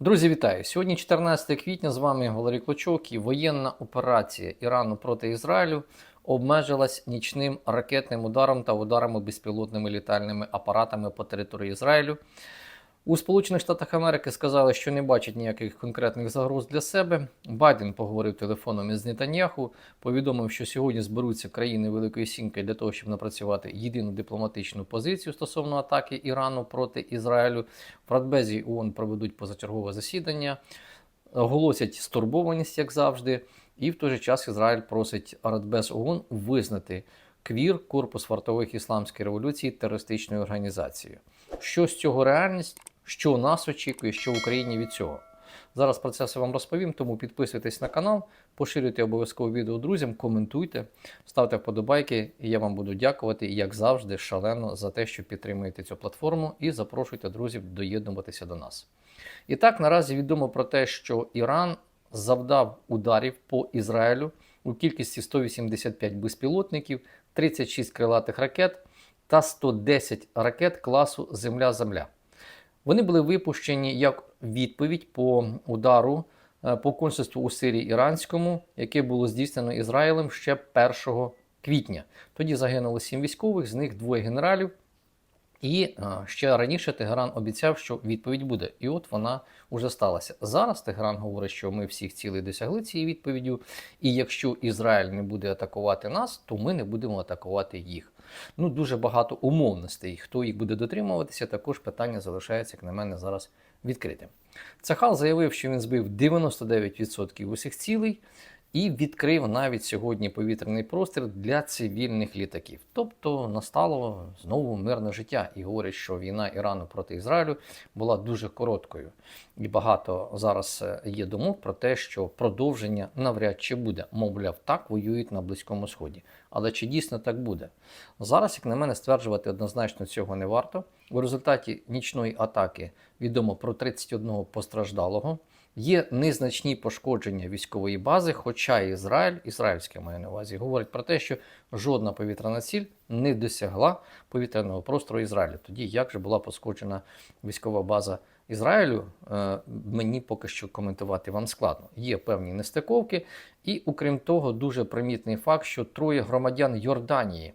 Друзі, вітаю! Сьогодні 14 квітня. З вами Валерій Клочок і воєнна операція Ірану проти Ізраїлю обмежилась нічним ракетним ударом та ударами безпілотними літальними апаратами по території Ізраїлю. У Сполучених Штатах Америки сказали, що не бачать ніяких конкретних загроз для себе. Байден поговорив телефоном із Нетаньяху, повідомив, що сьогодні зберуться країни Великої Сімки для того, щоб напрацювати єдину дипломатичну позицію стосовно атаки Ірану проти Ізраїлю. В Радбезі ООН проведуть позачергове засідання, оголосять стурбованість, як завжди. І в той же час Ізраїль просить Радбез ООН визнати КВІР, Корпус вартових ісламської революції, терористичною організацією. Що з цього реальність? Що нас очікує, що в Україні від цього? Зараз про це все вам розповім, тому підписуйтесь на канал, поширюйте обов'язково відео друзям, коментуйте, ставте вподобайки, і я вам буду дякувати, як завжди, шалено за те, що підтримуєте цю платформу і запрошуйте друзів доєднуватися до нас. І так, наразі відомо про те, що Іран завдав ударів по Ізраїлю у кількості 185 безпілотників, 36 крилатих ракет та 110 ракет класу Земля-Земля. Вони були випущені як відповідь по удару е, по консульству у Сирії Іранському, яке було здійснено Ізраїлем ще 1 квітня. Тоді загинуло сім військових, з них двоє генералів. І е, ще раніше Тегеран обіцяв, що відповідь буде. І от вона вже сталася. Зараз Тегеран говорить, що ми всіх цілей досягли цією відповіддю. І якщо Ізраїль не буде атакувати нас, то ми не будемо атакувати їх. Ну дуже багато умовностей. Хто їх буде дотримуватися, також питання залишається, як на мене, зараз відкритим. Цахал заявив, що він збив 99% усіх цілей. І відкрив навіть сьогодні повітряний простір для цивільних літаків. Тобто настало знову мирне життя. І говорять, що війна Ірану проти Ізраїлю була дуже короткою. І багато зараз е, є думок про те, що продовження навряд чи буде. Мовляв, так воюють на Близькому Сході. Але чи дійсно так буде? Зараз, як на мене, стверджувати однозначно цього не варто. У результаті нічної атаки відомо про 31 постраждалого. Є незначні пошкодження військової бази, хоча Ізраїль, ізраїльське маю на увазі, говорить про те, що жодна повітряна ціль не досягла повітряного простору Ізраїлю. Тоді як же була пошкоджена військова база Ізраїлю, е, мені поки що коментувати вам складно. Є певні нестиковки, і окрім того, дуже примітний факт, що троє громадян Йорданії.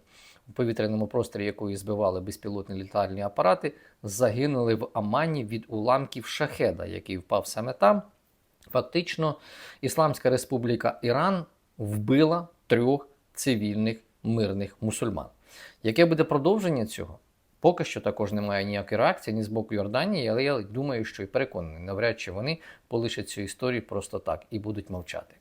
У повітряному просторі якої збивали безпілотні літальні апарати, загинули в Амані від уламків шахеда, який впав саме там. Фактично, Ісламська Республіка Іран вбила трьох цивільних мирних мусульман. Яке буде продовження цього? Поки що також немає ніякої реакції ні з боку Йорданії, але я думаю, що і переконаний, навряд чи вони полишать цю історію просто так і будуть мовчати.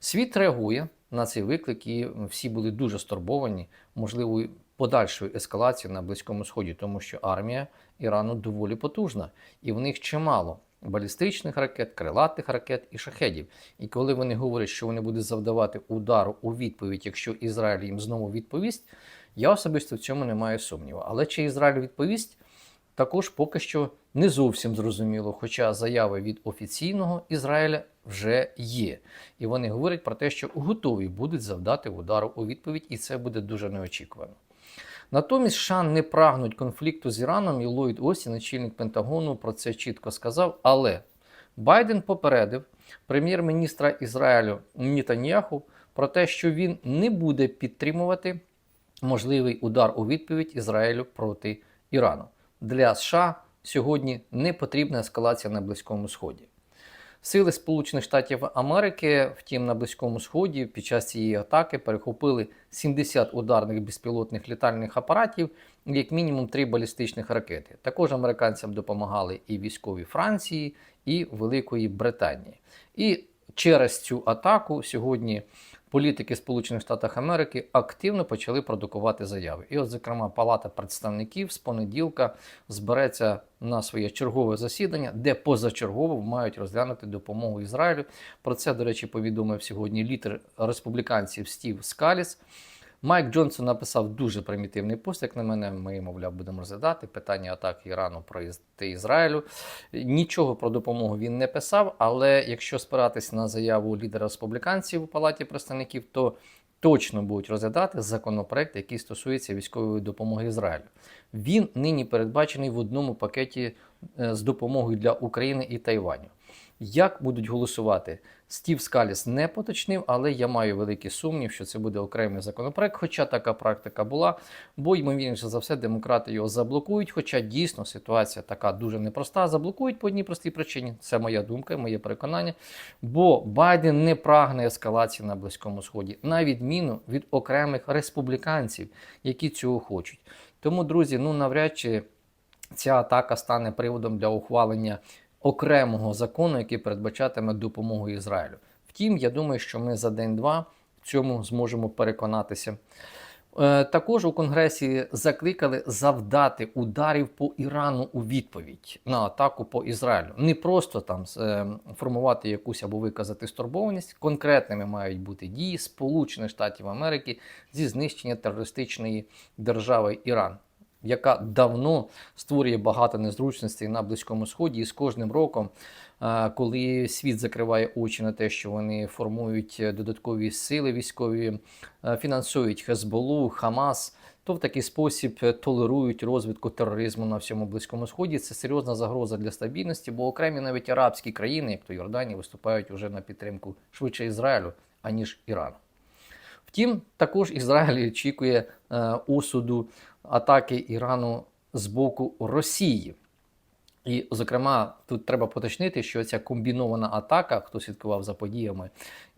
Світ реагує на цей виклик, і всі були дуже стурбовані, можливо, подальшою ескалацією на Близькому Сході, тому що армія Ірану доволі потужна, і в них чимало балістичних ракет, крилатих ракет і шахедів. І коли вони говорять, що вони будуть завдавати удару у відповідь, якщо Ізраїль їм знову відповість, я особисто в цьому не маю сумніву. Але чи Ізраїль відповість? Також поки що не зовсім зрозуміло, хоча заяви від офіційного Ізраїля вже є. І вони говорять про те, що готові будуть завдати удару у відповідь, і це буде дуже неочікувано. Натомість США не прагнуть конфлікту з Іраном, і Ллойд Остін, очільник Пентагону, про це чітко сказав. Але Байден попередив прем'єр-міністра Ізраїлю Нітаньяху про те, що він не буде підтримувати можливий удар у відповідь Ізраїлю проти Ірану. Для США сьогодні не потрібна ескалація на Близькому Сході. Сили Сполучених Штатів Америки, втім, на Близькому Сході під час цієї атаки перехопили 70 ударних безпілотних літальних апаратів, як мінімум три балістичних ракети. Також американцям допомагали і військові Франції, і Великої Британії. І через цю атаку сьогодні політики Сполучених Штатів Америки активно почали продукувати заяви. І, от, зокрема, Палата представників з понеділка збереться на своє чергове засідання, де позачергово мають розглянути допомогу Ізраїлю. Про це, до речі, повідомив сьогодні лідер республіканців Стів Скаліс. Майк Джонсон написав дуже примітивний пост, як на мене, ми, мовляв, будемо розглядати питання атаки Ірану проти Ізраїлю. Нічого про допомогу він не писав, але якщо спиратись на заяву лідера республіканців у Палаті представників, то точно будуть розглядати законопроект, який стосується військової допомоги Ізраїлю. Він нині передбачений в одному пакеті е, з допомогою для України і Тайваню. Як будуть голосувати? Стів Скаліс не поточнив, але я маю великий сумнів, що це буде окремий законопроект, хоча така практика була, бо, ймовірніше за все, демократи його заблокують. Хоча дійсно ситуація така дуже непроста. Заблокують по одній простій причині. Це моя думка, моє переконання. Бо Байден не прагне ескалації на Близькому Сході, на відміну від окремих республіканців, які цього хочуть. Тому, друзі, ну навряд чи ця атака стане приводом для ухвалення окремого закону, який передбачатиме допомогу Ізраїлю. Втім, я думаю, що ми за день-два в цьому зможемо переконатися. Е, Також у Конгресі закликали завдати ударів по Ірану у відповідь на атаку по Ізраїлю. Не просто там е, формувати якусь або виказати стурбованість. Конкретними мають бути дії Сполучених Штатів Америки зі знищення терористичної держави Іран яка давно створює багато незручностей на Близькому Сході, і з кожним роком, е, коли світ закриває очі на те, що вони формують додаткові сили військові, е, фінансують Хезболу, Хамас. То в такий спосіб толерують розвитку тероризму на всьому близькому сході. Це серйозна загроза для стабільності, бо окремі навіть арабські країни, як то Йорданія, виступають уже на підтримку швидше Ізраїлю аніж Ірану. Втім, також Ізраїль очікує е, осуду атаки Ірану з боку Росії. І, зокрема, тут треба поточнити, що ця комбінована атака, хто слідкував за подіями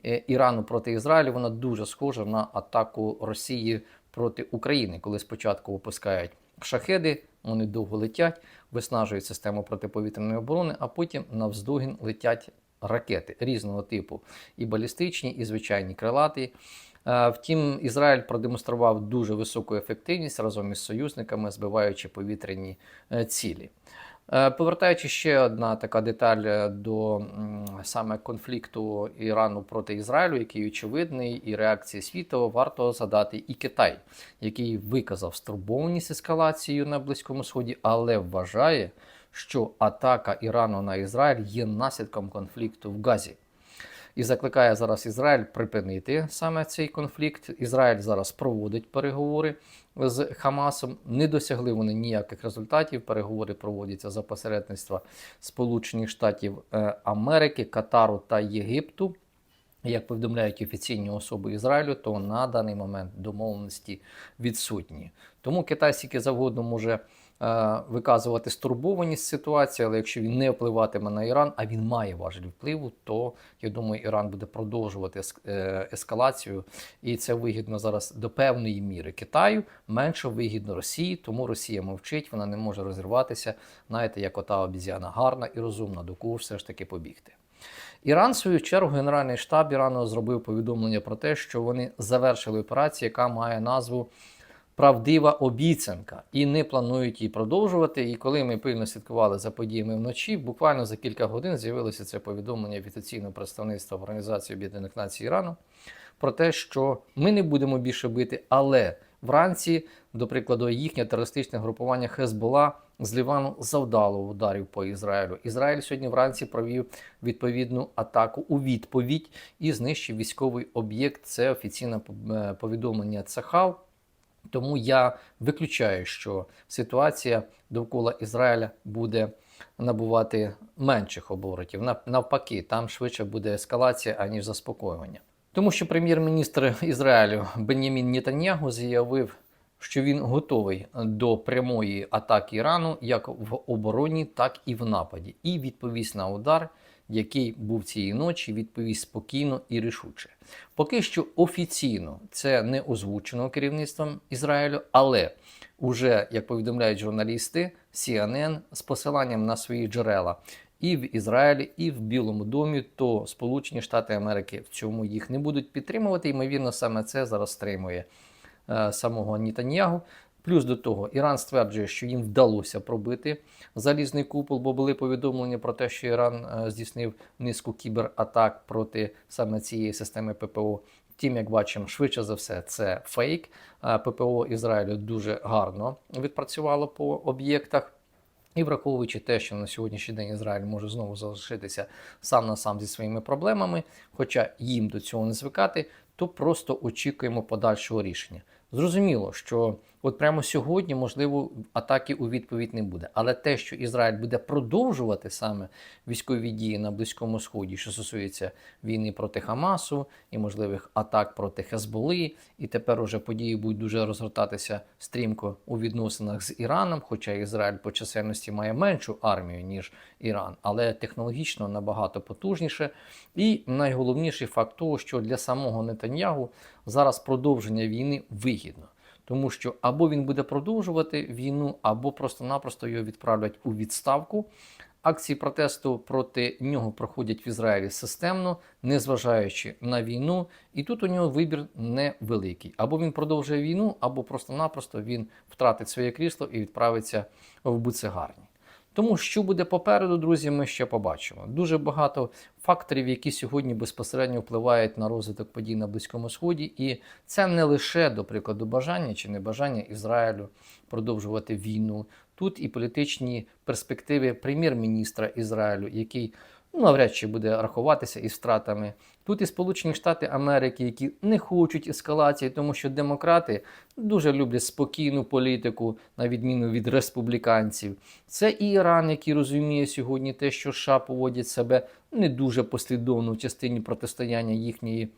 е, Ірану проти Ізраїлю, вона дуже схожа на атаку Росії проти України, коли спочатку випускають шахеди, вони довго летять, виснажують систему протиповітряної оборони, а потім навздогін летять ракети різного типу, і балістичні, і звичайні крилаті. Е, Втім, Ізраїль продемонстрував дуже високу ефективність разом із союзниками, збиваючи повітряні е, цілі. Е, Повертаючи ще одна така деталь до саме конфлікту Ірану проти Ізраїлю, який очевидний, і реакції світу, варто згадати і Китай, який виказав стурбованість ескалацією на Близькому Сході, але вважає, що атака Ірану на Ізраїль є наслідком конфлікту в Газі і закликає зараз Ізраїль припинити саме цей конфлікт. Ізраїль зараз проводить переговори з Хамасом. Не досягли вони ніяких результатів. Переговори проводяться за посередництва Сполучених Штатів е, Америки, Катару та Єгипту. Як повідомляють офіційні особи Ізраїлю, то на даний момент домовленості відсутні. Тому Китай скільки завгодно може виказувати стурбованість ситуації, але якщо він не впливатиме на Іран, а він має важель впливу, то я думаю, Іран буде продовжувати е, ескалацію, і це вигідно зараз до певної міри Китаю, менше вигідно Росії, тому Росія мовчить, вона не може розірватися. Знаєте, як ота обіз'яна гарна і розумна, до кого все ж таки побігти. Іран, в свою чергу, Генеральний штаб Ірану зробив повідомлення про те, що вони завершили операцію, яка має назву Правдива обіцянка, і не планують її продовжувати. І коли ми пильно слідкували за подіями вночі, буквально за кілька годин з'явилося це повідомлення від офіційного представництва Організації Об'єднаних Націй Ірану про те, що ми не будемо більше бити, але вранці, до прикладу, їхнє терористичне групування Хезбола з Лівану завдало ударів по Ізраїлю. Ізраїль сьогодні вранці провів відповідну атаку у відповідь і знищив військовий об'єкт. Це офіційне е, повідомлення Цахал. Тому я виключаю, що ситуація довкола Ізраїля буде набувати менших оборотів. Навпаки, там швидше буде ескалація, аніж заспокоювання. Тому що прем'єр-міністр Ізраїлю Бенямін Нетаньягу заявив, що він готовий до прямої атаки Ірану як в обороні, так і в нападі, і відповість на удар, який був цієї ночі, відповість спокійно і рішуче. Поки що офіційно це не озвучено керівництвом Ізраїлю, але уже, як повідомляють журналісти, CNN з посиланням на свої джерела і в Ізраїлі, і в Білому домі, то Сполучені Штати Америки в цьому їх не будуть підтримувати. Ймовірно, саме це зараз стримує е, самого Нітаньягу. Плюс до того, Іран стверджує, що їм вдалося пробити залізний купол, бо були повідомлення про те, що Іран е, здійснив низку кібератак проти саме цієї системи ППО. Втім, як бачимо, швидше за все, це фейк. Е, ППО Ізраїлю дуже гарно відпрацювало по об'єктах. І враховуючи те, що на сьогоднішній день Ізраїль може знову залишитися сам на сам зі своїми проблемами, хоча їм до цього не звикати, то просто очікуємо подальшого рішення. Зрозуміло, що от прямо сьогодні, можливо, атаки у відповідь не буде. Але те, що Ізраїль буде продовжувати саме військові дії на Близькому Сході, що стосується війни проти Хамасу і можливих атак проти Хезболи, і тепер уже події будуть дуже розгортатися стрімко у відносинах з Іраном, хоча Ізраїль по чисельності має меншу армію, ніж Іран, але технологічно набагато потужніше. І найголовніший факт того, що для самого Нетаньягу зараз продовження війни вигідно. Тому що або він буде продовжувати війну, або просто-напросто його відправлять у відставку. Акції протесту проти нього проходять в Ізраїлі системно, незважаючи на війну. І тут у нього вибір невеликий. Або він продовжує війну, або просто-напросто він втратить своє крісло і відправиться в буцегарні. Тому що буде попереду, друзі, ми ще побачимо. Дуже багато факторів, які сьогодні безпосередньо впливають на розвиток подій на Близькому Сході, і це не лише, до прикладу, бажання чи небажання Ізраїлю продовжувати війну. Тут і політичні перспективи прем'єр-міністра Ізраїлю, який ну, навряд чи буде рахуватися із втратами. Тут і Сполучені Штати Америки, які не хочуть ескалації, тому що демократи дуже люблять спокійну політику, на відміну від республіканців. Це і Іран, який розуміє сьогодні те, що США поводять себе не дуже послідовно в частині протистояння їхньої.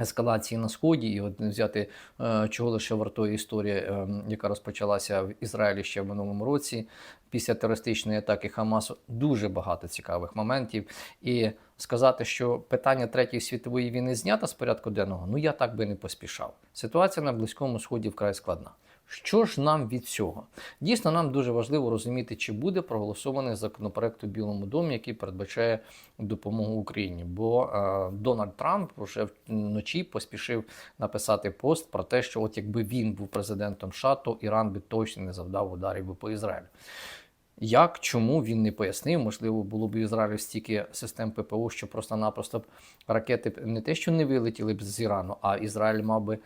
Ескалації на сході, і от взяти е, чого лише вартує історія, е, яка розпочалася в Ізраїлі ще в минулому році, після терористичної атаки Хамасу, дуже багато цікавих моментів. І сказати, що питання третьої світової війни знято з порядку денного, ну я так би не поспішав. Ситуація на близькому сході вкрай складна. Що ж нам від цього? Дійсно, нам дуже важливо розуміти, чи буде проголосований законопроект у Білому домі, який передбачає допомогу Україні. Бо е, Дональд Трамп вже вночі поспішив написати пост про те, що от якби він був президентом США, то Іран би точно не завдав ударів по Ізраїлю. Як, чому він не пояснив? Можливо, було б в Ізраїлі стільки систем ППО, що просто-напросто ракети не те, що не вилетіли б з Ірану, а Ізраїль мав би е,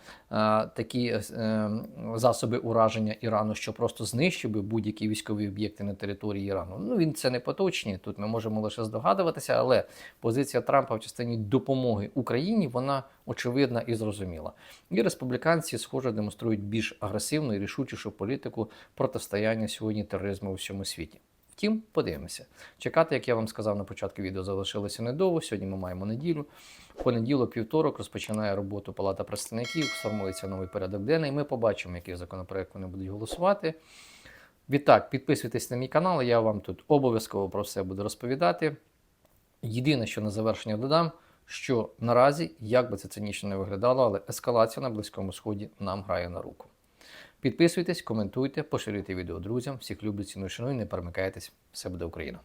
такі е, засоби ураження Ірану, що просто знищив би будь-які військові об'єкти на території Ірану. Ну він це не поточні. Тут ми можемо лише здогадуватися, але позиція Трампа в частині допомоги Україні вона очевидна і зрозуміла. І республіканці, схоже, демонструють більш агресивну і рішучішу політику протистояння сьогодні тероризму у всьому світі. Втім, подивимося. Чекати, як я вам сказав на початку відео, залишилося недовго. Сьогодні ми маємо неділю. Понеділок, вівторок розпочинає роботу Палата представників, сформується новий порядок денний. Ми побачимо, який законопроект вони будуть голосувати. Відтак, підписуйтесь на мій канал, я вам тут обов'язково про все буду розповідати. Єдине, що на завершення додам, що наразі, як би це цинічно не виглядало, але ескалація на Близькому Сході нам грає на руку. Підписуйтесь, коментуйте, поширюйте відео друзям. Всіх люблю, ціную, шаную, не перемикайтесь. Все буде Україна!